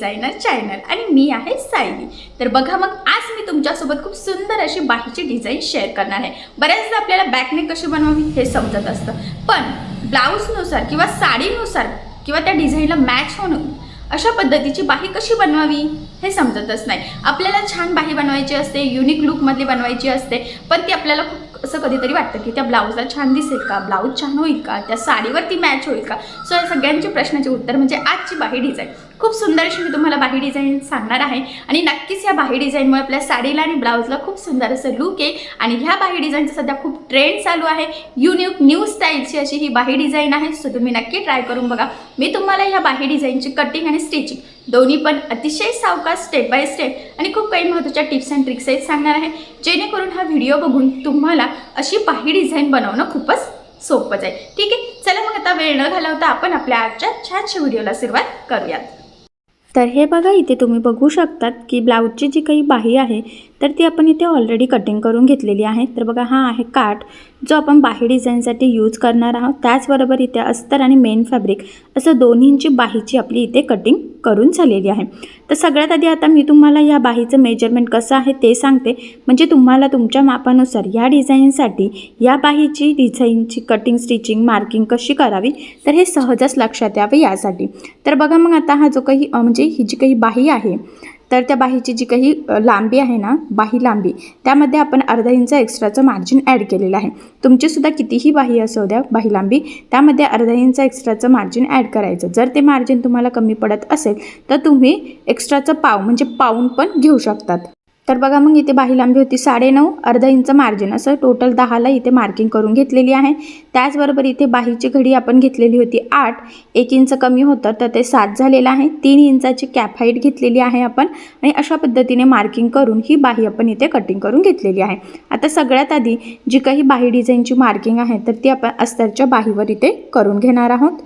Designer channel आणि मी आहे सायली. तर बघा मग आज मी तुमच्यासोबत खूप सुंदर अशी बाहीची डिझाईन शेअर करणार आहे. बऱ्याचदा आपल्याला बॅकनेक कशी बनवावी हे समजत असतं. पण ब्लाऊजनुसार किंवा साडीनुसार किंवा त्या डिझाईनला मॅच होणं अशा पद्धतीची बाही कशी बनवावी हे समजतच नाही. आपल्याला छान बाही बनवायची असते युनिक लुकमधली बनवायची असते पण ती आपल्याला खूप असं कधीतरी वाटतं की त्या ब्लाऊजला छान दिसेल का ब्लाऊज छान होईल का त्या साडीवर ती मॅच होईल का? सो या सगळ्यांच्या प्रश्नाचे उत्तर म्हणजे आजची बाही डिझाईन खूप सुंदर अशी मी तुम्हाला बाही डिझाईन सांगणार आहे. आणि नक्कीच या बाही डिझाईनमुळे आपल्या साडीला आणि ब्लाऊजला खूप सुंदर असं लुक आहे. आणि ह्या बाही डिझाईनचा सध्या खूप ट्रेंड चालू आहे. युनिक न्यू स्टाईलची अशी ही बाही डिझाईन आहे. सो तुम्ही नक्की ट्राय करून बघा. मी तुम्हाला ह्या बाही डिझाईनची कटिंग आणि स्टिचिंग दोन्ही पण अतिशय सावकाश स्टेप बाय स्टेप आणि खूप काही महत्त्वाच्या टिप्स अँड ट्रिक्स आहेत सांगणार आहे. जेणेकरून हा व्हिडिओ बघून तुम्हाला अशी बाही डिझाईन बनवणं खूपच सोपंच आहे ठीक आहे? चला मग आता वेळ न घालवता आपण आपल्या आजच्या छानशा व्हिडिओला सुरुवात करूयात. तर हे बघा इथे तुम्ही बघू शकतात की ब्लाऊजची जी काही बाही आहे तर ती आपण इथे ऑलरेडी कटिंग करून घेतलेली आहे. तर बघा हा आहे काठ जो आपण बाही डिझाईनसाठी यूज करणार आहोत. त्याचबरोबर इथे अस्तर आणि मेन फॅब्रिक असं दोन्हींची बाहीची आपली इथे कटिंग करून झालेली आहे. तर सगळ्यात आधी आता मी तुम्हाला या बाहीचं मेजरमेंट कसं आहे ते सांगते. म्हणजे तुम्हाला तुमच्या मापानुसार या डिझाईनसाठी या बाहीची डिझाईनची कटिंग स्टिचिंग मार्किंग कशी करावी तर हे सहजच लक्षात यावं यासाठी. तर बघा मग आता हा जो काही म्हणजे म्हणजे ही जी काही बाही आहे तर त्या बाहीची जी काही लांबी आहे ना बाही लांबी त्यामध्ये आपण अर्धा इंच एक्स्ट्राचं मार्जिन ॲड केलेलं आहे. तुमचीसुद्धा कितीही बाही असू द्या बाही लांबी त्यामध्ये अर्धा इंच एक्स्ट्राचं मार्जिन ॲड करायचं. जर ते मार्जिन तुम्हाला कमी पडत असेल तर तुम्ही एक्स्ट्राचं पाव म्हणजे पाऊन पण घेऊ शकतात. तर बघा मग इथे बाही लांबी होती साडेनऊ अर्धा इंच मार्जिन. असं टोटल दहाला इथे मार्किंग करून घेतलेली आहे. त्याचबरोबर इथे बाहीची घडी आपण घेतलेली होती आठ. एक इंच कमी होतं तर ते सात झालेलं आहे. तीन इंचाची कॅप हाईट घेतलेली आहे आपण आणि अशा पद्धतीने मार्किंग करून ही बाही आपण इथे कटिंग करून घेतलेली आहे. आता सगळ्यात आधी जी काही बाही डिझाईनची मार्किंग आहे तर ती आपण अस्तरच्या बाहीवर इथे करून घेणार आहोत.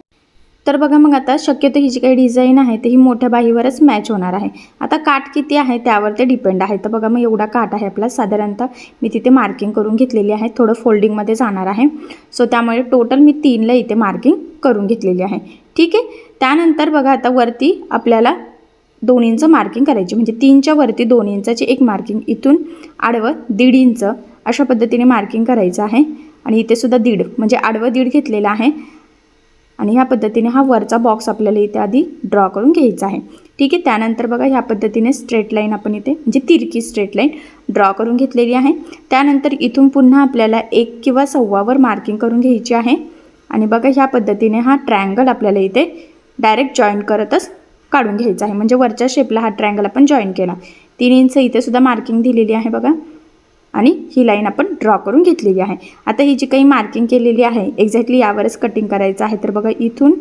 तर बघा मग आता शक्यतो ही जी काही डिझाईन आहे ती ही मोठ्या बाहीवरच मॅच होणार आहे. आता काठ किती आहे त्यावर ते डिपेंड आहे. तर बघा मग एवढा काठ आहे आपला. साधारणतः मी तिथे मार्किंग करून घेतलेली आहे. थोडं फोल्डिंगमध्ये जाणार आहे. सो त्यामुळे टोटल मी तीनला इथे मार्किंग करून घेतलेली आहे. ठीक आहे? त्यानंतर बघा आता वरती आपल्याला दोन इंच मार्किंग करायची. म्हणजे तीनच्या वरती दोन इंचाची एक मार्किंग. इथून आडवं दीड इंच अशा पद्धतीने मार्किंग करायचं आहे. आणि इथे सुद्धा दीड. म्हणजे आडवं दीड घेतलेलं आहे. आणि ह्या पद्धतीने हा वरचा बॉक्स आपल्याला इथे आधी ड्रॉ करून घ्यायचा आहे. ठीक आहे त्यानंतर बघा ह्या पद्धतीने स्ट्रेट लाईन आपण इथे म्हणजे तिरकी स्ट्रेट लाईन ड्रॉ करून घेतलेली आहे. त्यानंतर इथून पुन्हा आपल्याला एक किंवा सव्वावर मार्किंग करून घ्यायची आहे. आणि बघा ह्या पद्धतीने हा ट्रँगल आपल्याला इथे डायरेक्ट जॉईन करतच काढून घ्यायचा आहे. म्हणजे वरच्या शेपला हा ट्रँगल आपण जॉईन केला. तीन इंच इथे सुद्धा मार्किंग दिलेली आहे बघा. आणि ही लाईन आपण ड्रॉ करून घेतलेली आहे. आता ही जी काही मार्किंग केलेली आहे एक्झॅक्टली यावरच कटिंग करायचं आहे. तर बघा इथून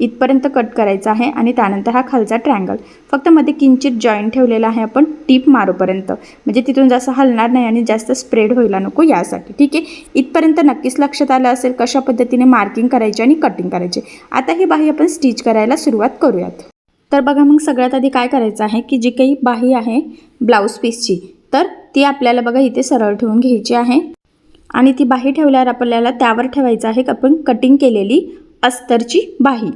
इथपर्यंत कट करायचं आहे आणि त्यानंतर हा खालचा ट्रँगल फक्त मध्ये किंचित जॉईंट ठेवलेला आहे आपण टीप मारोपर्यंत. म्हणजे तिथून जास्त हलणार नाही आणि जास्त स्प्रेड व्हायला नको यासाठी. ठीक आहे? इथपर्यंत नक्कीच लक्षात आलं असेल कशा पद्धतीने मार्किंग करायची आणि कटिंग करायची. आता ही बाही आपण स्टिच करायला सुरुवात करूयात. तर बघा मग सगळ्यात आधी काय करायचं आहे की जी काही बाही आहे ब्लाऊज पीसची तर ती आपल्याला बघा इथे सरळ ठेवून घ्यायची आहे. आणि ती बाही ठेवल्यावर आपल्याला त्यावर ठेवायचं आहे आपण कटिंग केलेली अस्तरची बाही.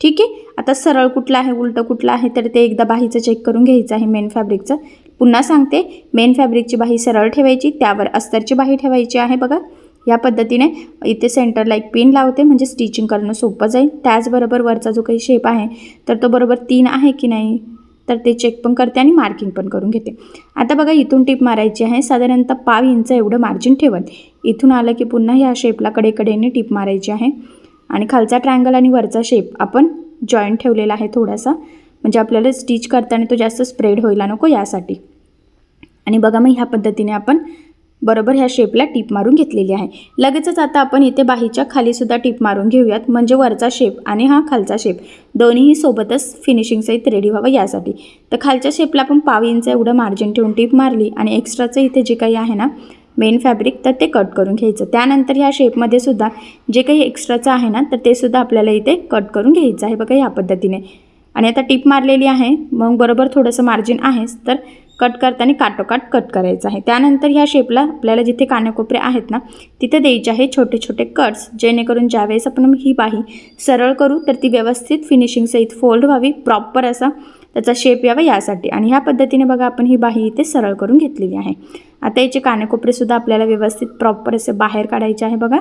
ठीक आहे? आता सरळ कुठला आहे उलटं कुठलं आहे तर ते एकदा बाहीचं चेक करून घ्यायचं आहे मेन फॅब्रिकचं पुन्हा सांगते मेन फॅब्रिकची बाही सरळ ठेवायची त्यावर अस्तरची बाही ठेवायची आहे बघा. या पद्धतीने इथे सेंटरला एक पिन लावते म्हणजे स्टिचिंग करणं सोपं जाईल. त्याचबरोबर वरचा जो काही शेप आहे तर तो बरोबर तीन आहे की नाही? तर ते चेक पण करते आणि मार्किंग पण करून घेते. आता बघा इथून टीप मारायची आहे. साधारणतः पाव इंच एवढं मार्जिन ठेवत. इथून आलं की पुन्हा ह्या शेपला कडेकडेने टीप मारायची आहे. आणि खालचा ट्रायंगल आणि वरचा शेप आपण जॉईंट ठेवलेला आहे थोडासा. म्हणजे आपल्याला स्टिच करताना तो जास्त स्प्रेड होईल नको यासाठी. आणि बघा मग ह्या पद्धतीने आपण बरोबर ह्या शेपला टीप मारून घेतलेली आहे. लगेचच आता आपण इथे बाहीच्या खालीसुद्धा टीप मारून घेऊयात. म्हणजे वरचा शेप आणि हा खालचा शेप दोन्हीही सोबतच फिनिशिंगसहित रेडी व्हावं यासाठी. तर खालच्या शेपला आपण पाव इंच एवढं मार्जिन ठेवून टीप मारली आणि एक्स्ट्राचं इथे जे काही आहे ना मेन फॅब्रिक तर ते कट करून घ्यायचं. त्यानंतर ह्या शेपमध्ये सुद्धा जे काही एक्स्ट्राचं आहे ना तर ते सुद्धा आपल्याला इथे कट करून घ्यायचं आहे बघा ह्या पद्धतीने. आणि आता टीप मारलेली आहे. मग बरोबर थोडंसं मार्जिन आहेच. तर कट करताना काटोकाट कट करायचं आहे. त्यानंतर ह्या शेपला आपल्याला जिथे कानेकोपरे आहेत ना तिथे द्यायचे आहे छोटे छोटे कट्स जेणेकरून ज्यावेळेस आपण ही बाही सरळ करू तर ती व्यवस्थित फिनिशिंगसहित फोल्ड व्हावी प्रॉपर असा त्याचा शेप यावा यासाठी. आणि ह्या पद्धतीने बघा आपण ही बाही इथे सरळ करून घेतलेली आहे. आता याचे कानेकोपरेसुद्धा आपल्याला व्यवस्थित प्रॉपर असे बाहेर काढायचे आहे बघा.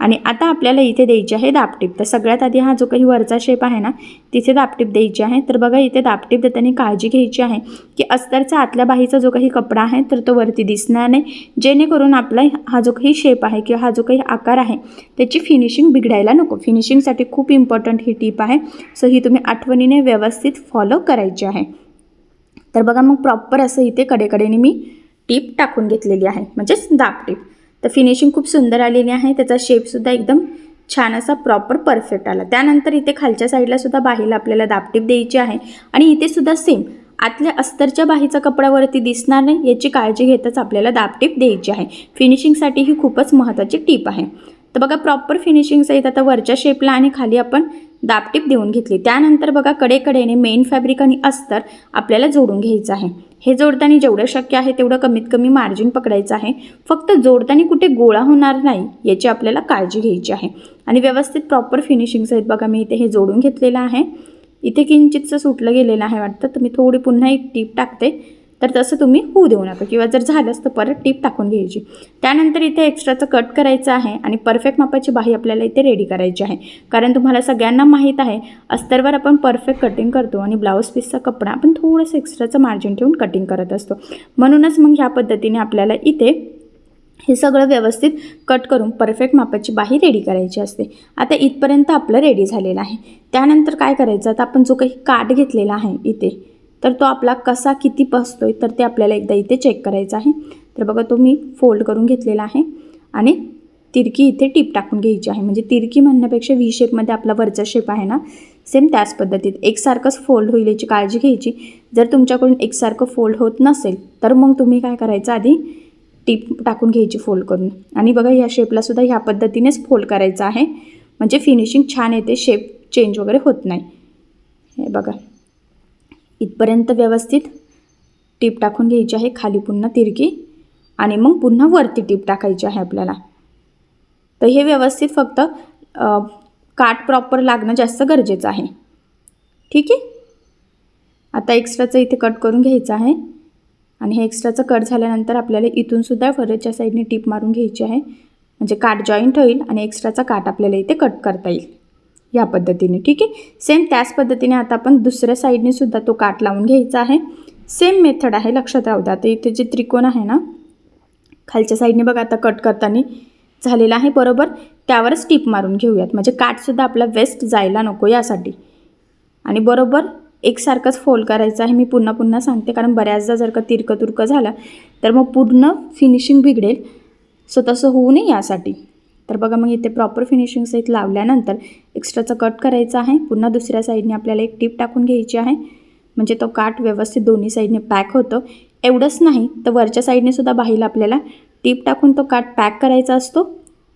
आणि आता आपल्याला इथे द्यायची आहे दापटीप तर सगळ्यात आधी हा जो काही वरचा शेप आहे ना तिथे दापटीप द्यायची आहे. तर बघा इथे दापटीप देताना काळजी घ्यायची आहे की अस्तरचा आतल्या बाहीचा जो काही कपडा आहे तर तो वरती दिसणार नाही. जेणेकरून आपला हा जो काही शेप आहे किंवा हा जो काही आकार आहे त्याची फिनिशिंग बिघडायला नको. फिनिशिंगसाठी खूप इम्पॉर्टंट ही टीप आहे. सो ही तुम्ही आठवणीने व्यवस्थित फॉलो करायची आहे. तर बघा मग प्रॉपर असं इथे कडेकडेने मी टीप टाकून घेतलेली आहे. म्हणजेच दाब टीप. तर फिनिशिंग खूप सुंदर आलेली आहे. त्याचा शेपसुद्धा एकदम छान असा प्रॉपर परफेक्ट आला. त्यानंतर इथे खालच्या साईडला सुद्धा बाहीला आपल्याला दाबटीप द्यायची आहे. आणि इथे सुद्धा सेम आतल्या अस्तरच्या बाहीचा कपड्यावरती दिसणार नाही याची काळजी घेतच आपल्याला दाबटीप द्यायची आहे. फिनिशिंगसाठी ही खूपच महत्त्वाची टीप आहे. तर बघा प्रॉपर फिनिशिंग सहित आता वरच्या शेपला आणि खाली आपण दाबटीप देऊन घेतली. त्यानंतर बघा कडेकडेने मेन फॅब्रिक आणि अस्तर आपल्याला जोडून घ्यायचं आहे. हे जोडताना जेवढं शक्य आहे तेवढं कमीत कमी मार्जिन पकडायचं आहे. फक्त जोडताना कुठे गोळा होणार नाही याची आपल्याला काळजी घ्यायची आहे. आणि व्यवस्थित प्रॉपर फिनिशिंग आहेत बघा मी इथे हे जोडून घेतलेलं आहे. इथे किंचितचं सुटलं गेलेलं आहे वाटतं तर मी थोडी पुन्हा एक टीप टाकते. तर तसं तुम्ही होऊ देऊ नका. किंवा जर झालंच तर परत टीप टाकून घ्यायची. त्यानंतर इथे एक्स्ट्राचं कट करायचं आहे आणि परफेक्ट मापाची बाही आपल्याला इथे रेडी करायची आहे. कारण तुम्हाला सगळ्यांना माहीत आहे अस्तरवर आपण परफेक्ट कटिंग करतो आणि ब्लाऊज पीसचा कपडा आपण थोडंसं एक्स्ट्राचं मार्जिन ठेवून कटिंग करत असतो. म्हणूनच मग ह्या पद्धतीने आपल्याला इथे हे सगळं व्यवस्थित कट करून परफेक्ट मापाची बाही रेडी करायची असते. आता इथपर्यंत आपलं रेडी झालेलं आहे. त्यानंतर काय करायचं? आता आपण जो काही काठ घेतलेला आहे इथे तर तो आपला कसा किती बसतोय तर ते आपल्याला एकदा इथे चेक करायचं आहे. तर बघा तो मी फोल्ड करून घेतलेला आहे आणि तिरकी इथे टीप टाकून घ्यायची आहे. म्हणजे तिरकी म्हणण्यापेक्षा व्ही शेपमध्ये आपला वरचा शेप आहे ना सेम त्याच पद्धतीत. एकसारखंच फोल्ड होईल याची काळजी घ्यायची. जर तुमच्याकडून एकसारखं फोल्ड होत नसेल तर मग तुम्ही काय करायचं? आधी टीप टाकून घ्यायची फोल्ड करून. आणि बघा ह्या शेपलासुद्धा ह्या पद्धतीनेच फोल्ड करायचं आहे. म्हणजे फिनिशिंग छान येते शेप चेंज वगैरे होत नाही. हे बघा. इथपर्यंत व्यवस्थित टीप टाकून घ्यायची आहे. खाली पुन्हा तिरकी आणि मग पुन्हा वरती टीप टाकायची आहे आपल्याला. तर हे व्यवस्थित फक्त काट काठ प्रॉपर लागणं जास्त गरजेचं आहे. ठीक आहे? आता एक्स्ट्राचं इथे कट करून घ्यायचं आहे. आणि हे एक्स्ट्राचं कट झाल्यानंतर आपल्याला इथूनसुद्धा वरच्या साईडने टीप मारून घ्यायची आहे. म्हणजे काठ जॉईंट होईल आणि एक्स्ट्राचा काठ आपल्याला इथे कट करता येईल. या पद्धतीने ठीक आहे? सेम त्याच पद्धतीने आता आपण दुसऱ्या साईडने सुद्धा तो काठ लावून घ्यायचा आहे. सेम मेथड आहे लक्षात राहू द्या. आता इथे जे त्रिकोण आहे ना खालच्या साईडने बघा आता कट करताना झालेला आहे बरोबर? त्यावरच टिप मारून घेऊयात. म्हणजे काठसुद्धा आपला वेस्ट जायला नको यासाठी. आणि बरोबर एकसारखंच फोल्ड करायचं आहे. मी पुन्हा पुन्हा सांगते कारण बऱ्याचदा जर का तिरकं तुरकं झालं तर मग पूर्ण फिनिशिंग बिघडेल. सो तसं होऊ नये यासाठी. तर बघा मग इथे प्रॉपर फिनिशिंग सहित लावल्यानंतर एक्स्ट्राचा कट करायचा आहे. पुन्हा दुसऱ्या साईडने आपल्याला एक टीप टाकून घ्यायची आहे. म्हणजे तो काठ व्यवस्थित दोन्ही साईडने पॅक होतो. एवढंच नाही तर वरच्या साईडने सुद्धा बाहीला आपल्याला. टीप टाकून तो काठ पॅक करायचा असतो.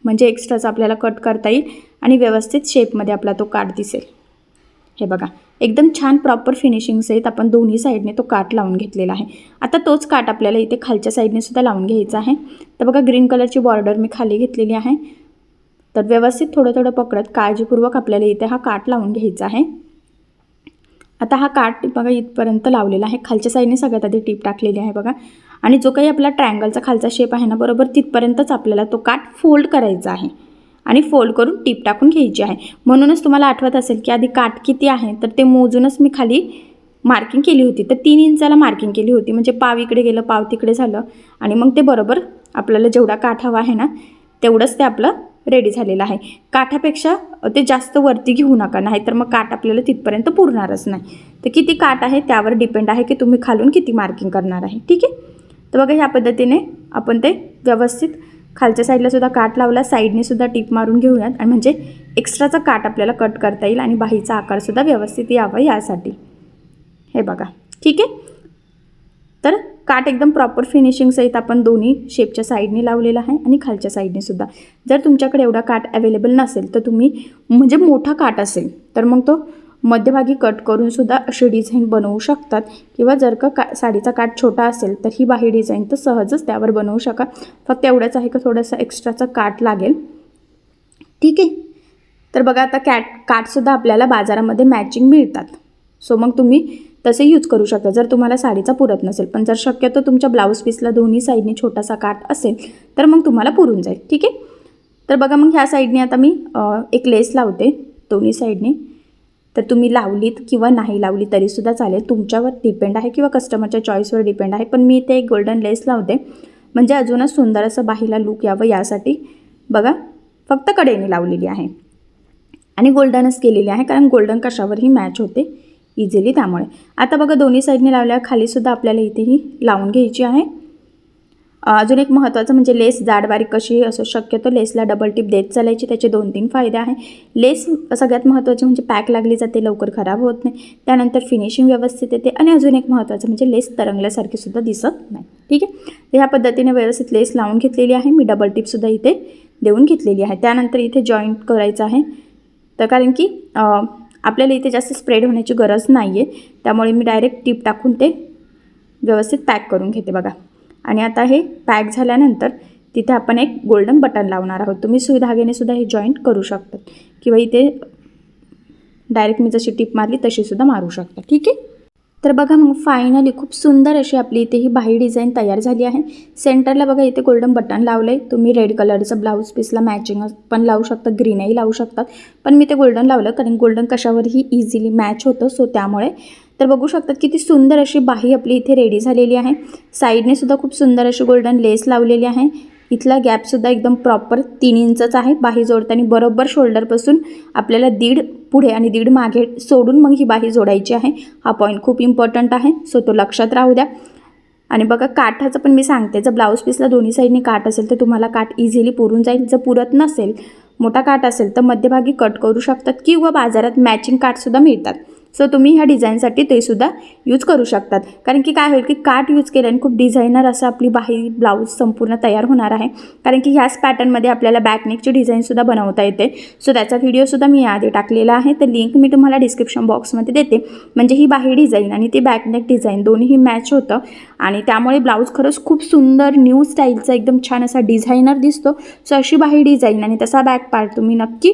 म्हणजे एक्स्ट्राचा आपल्याला कट करता येईल आणि व्यवस्थित शेपमध्ये आपला तो काठ दिसेल. हे बघा एकदम छान प्रॉपर फिनिशिंग सहित आपण दोन्ही साईडने तो काठ लावून घेतलेला आहे. आता तोच काठ आपल्याला इथे खालच्या साईडने सुद्धा लावून घ्यायचा आहे. तर बघा ग्रीन कलरची बॉर्डर मी खाली घेतलेली आहे. तर व्यवस्थित थोडं थोडं पकडत काळजीपूर्वक आपल्याला इथे हा काठ लावून घ्यायचा आहे. आता हा काठ बघा इथपर्यंत लावलेला आहे. खालच्या साईडने सगळ्यात आधी टीप टाकलेली आहे बघा. आणि जो काही आपला ट्रायंगलचा खालचा शेप आहे ना बरोबर तिथपर्यंतच आपल्याला तो काठ फोल्ड करायचा आहे. आणि फोल्ड करून टीप टाकून घ्यायची आहे. म्हणूनच तुम्हाला आठवत असेल की आधी काठ किती आहे तर ते मोजूनच मी खाली मार्किंग केली होती. तर तीन इंचाला मार्किंग केली होती. म्हणजे पाव इकडे गेलं पाव तिकडे झालं. आणि मग ते बरोबर आपल्याला जेवढा काठ हवा आहे ना तेवढंच ते आपलं रेडी झालेलं आहे. काठापेक्षा ते जास्त वरती घेऊ नका. नाही तर मग काठ आपल्याला तिथपर्यंत पुरणारच नाही. तर किती काठ आहे त्यावर डिपेंड आहे की तुम्ही खालून किती मार्किंग करणार आहे. ठीक आहे? तर बघा ह्या पद्धतीने आपण ते व्यवस्थित खालच्या साईडला सुद्धा काठ लावला. साईडने सुद्धा टीप मारून घेऊयात. आणि म्हणजे एक्स्ट्राचा काठ आपल्याला कट करता येईल आणि बाहीचा आकारसुद्धा व्यवस्थित यावा यासाठी. हे बघा. ठीक आहे? तर काठ एकदम प्रॉपर फिनिशिंग सहित आपण दोन्ही शेपच्या साईडने लावलेला आहे आणि खालच्या साईडने सुद्धा. जर तुमच्याकडे एवढा काठ अवेलेबल नसेल तर तुम्ही म्हणजे मोठा काठ असेल तर मग तो मध्यभागी कट करून सुद्धा अशी डिझाईन बनवू शकतात. किंवा जर का का साडीचा काठ छोटा असेल तर ही बाही डिझाईन तर सहजच त्यावर बनवू शका. फक्त एवढंच आहे का थोडंसं एक्स्ट्राचा काठ लागेल. ठीक आहे. तर बघा आता कॅट काठसुद्धा आपल्याला बाजारामध्ये मॅचिंग मिळतात. सो मग तुम्ही तसे यूज करू शकता. जर तुम्हाला साडीचा पुरत नसेल पण जर शक्यतो तुमच्या ब्लाऊज पीसला दोन्ही साईडने छोटासा काठ असेल तर मग तुम्हाला पुरून जाईल. ठीक आहे? तर बघा मग ह्या साईडने आता मी एक लेस लावते दोन्ही साईडने तर तुम्ही लावलीत किंवा नाही लावली तरीसुद्धा चालेल. तुमच्यावर डिपेंड आहे किंवा कस्टमरच्या चॉईसवर डिपेंड आहे. पण मी इथे एक गोल्डन लेस लावते. म्हणजे अजूनच सुंदर असं बाहीला लूक यावं यासाठी. बघा फक्त कडेने लावलेली आहे. आणि गोल्डनच केलेली आहे कारण गोल्डन कशावरही मॅच होते. इझिली त्यामुळे. आता बघा दोन्ही साईडने लावल्या खालीसुद्धा आपल्याला इथेही लावून घ्यायची आहे. अजून एक महत्त्वाचं म्हणजे लेस जाड बारीक कशी असो शक्यतो लेसला डबल टिप देत चालायची त्याचे दोन तीन फायदे आहे. लेस सगळ्यात महत्त्वाचे म्हणजे पॅक लागली जाते लवकर खराब होत नाही. त्यानंतर फिनिशिंग व्यवस्थित येते आणि अजून एक महत्त्वाचं म्हणजे लेस तरंगल्यासारखी सुद्धा दिसत नाही. ठीक आहे? तर ह्या पद्धतीने व्यवस्थित लेस लावून घेतलेली आहे. मी डबल टिपसुद्धा इथे देऊन घेतलेली आहे. त्यानंतर इथे जॉईंट करायचं आहे. तर कारण की आपल्याला इथे जास्त स्प्रेड होण्याची गरज नाही आहे त्यामुळे मी डायरेक्ट टीप टाकून ते व्यवस्थित पॅक करून घेते बघा. आणि आता हे पॅक झाल्यानंतर तिथे आपण एक गोल्डन बटन लावणार आहोत. तुम्ही सुई सुद्धा हे जॉईंट करू शकतात. किंवा इथे डायरेक्ट मी जशी टिप मारली तशीसुद्धा मारू शकता. ठीक आहे? तर बघा मग फायनली खूप सुंदर अशी आपली इथे ही बाही डिझाईन तयार झाली आहे. सेंटरला बघा इथे गोल्डन बटन लावलं आहे तुम्ही रेड कलरचं ब्लाऊज पीसला मॅचिंग पण लावू शकता ग्रीनही लावू शकतात पण मी ते गोल्डन लावलं कारण गोल्डन कशावरही इझिली मॅच होतं सो त्यामुळे. तर बघू शकतात किती सुंदर अशी बाही आपली इथे रेडी झालेली आहे. साईडने सुद्धा खूप सुंदर अशी गोल्डन लेस लावलेली आहे. इथला गॅपसुद्धा एकदम प्रॉपर तीन इंचच आहे. बाही जोडताना बरोबर शोल्डरपासून आपल्याला दीड पुढे आणि दीड मागे सोडून मग ही बाही जोडायची आहे. हा पॉईंट खूप इम्पॉर्टंट आहे. सो तो लक्षात राहू द्या. आणि बघा काठाचं पण मी सांगते. जर ब्लाऊज पीसला दोन्ही साईडने काठ असेल तर तुम्हाला काठ इझिली पुरून जाईल. जर पुरत नसेल मोठा काठ असेल तर मध्यभागी कट करू शकतात किंवा बाजारात मॅचिंग काठसुद्धा मिळतात. सो तुम्ही ह्या डिझाईनसाठी ते सुद्धा यूज करू शकतात. कारण की काय होईल की काठ यूज केल्याने खूप डिझायनर असं आपली बाही ब्लाऊज संपूर्ण तयार होणार आहे. कारण की ह्याच पॅटर्नमध्ये आपल्याला बॅकनेकची डिझाईनसुद्धा बनवता येते. सो त्याचा व्हिडिओसुद्धा मी याआधी टाकलेला आहे. तर लिंक मी तुम्हाला डिस्क्रिप्शन बॉक्समध्ये देते. म्हणजे ही बाही डिझाईन आणि ती बॅकनेक डिझाईन दोन्ही मॅच होतं. आणि त्यामुळे ब्लाऊज खरंच खूप सुंदर न्यू स्टाईलचा एकदम छान असा डिझायनर दिसतो. सो अशी बाही डिझाईन आणि तसा बॅक पार्ट तुम्ही नक्की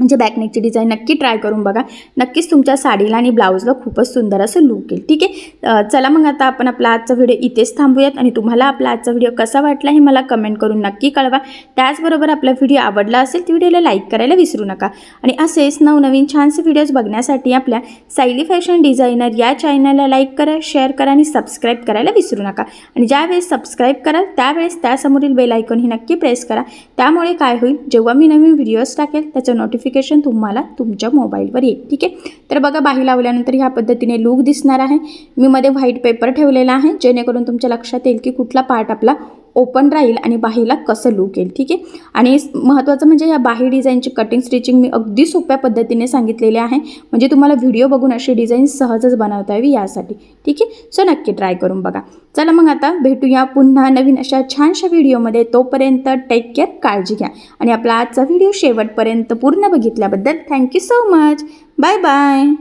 म्हणजे बॅकनेकची डिझाईन नक्की ट्राय करून बघा. नक्कीच तुमच्या साडीला आणि ब्लाऊजला खूपच सुंदर असं लुक येईल. ठीक आहे? चला मग आता आपण आपला आजचा व्हिडिओ इथेच थांबूयात आणि तुम्हाला आपला आजचा व्हिडिओ कसा वाटला हे मला कमेंट करून नक्की कळवा. त्याचबरोबर आपला व्हिडिओ आवडला असेल तर व्हिडिओला लाईक करायला विसरू नका. आणि असेच नवनवीन छानसे व्हिडिओज बघण्यासाठी आपल्या सायली फॅशन डिझायनर या चॅनलला लाईक करा शेअर करा आणि सबस्क्राईब करायला विसरू नका. आणि ज्यावेळेस सबस्क्राईब कराल त्यावेळेस त्यासमोरील बेल आयकॉन ही नक्की प्रेस करा. त्यामुळे काय होईल? जेव्हा मी नवीन व्हिडिओज टाकेल त्याचं नोटिफिकेशन तुम्हाला तुमच्या मोबाईलवर येईल. ठीक आहे? तर बघा बाही लावल्यानंतर ह्या पद्धतीने लूक दिसणार आहे. मी मध्ये व्हाईट पेपर ठेवलेला आहे जेणेकरून तुमच्या लक्षात येईल की कुठला पार्ट आपला ओपन राहील आणि बाहीला कसं लूक येईल ठीक आहे? आणि महत्त्वाचं म्हणजे या बाही डिझाईनची कटिंग स्टिचिंग मी अगदी सोप्या पद्धतीने सांगितलेले आहे. म्हणजे तुम्हाला व्हिडिओ बघून अशी डिझाईन सहजच बनवता यावी यासाठी ठीक आहे? सो नक्की ट्राय करून बघा. चला मग आता भेटूया पुन्हा नवीन अशा छानशा व्हिडिओमध्ये तोपर्यंत टेक केअर काळजी घ्या. आणि आपला आजचा व्हिडिओ शेवटपर्यंत पूर्ण बघितल्याबद्दल thank you so much bye bye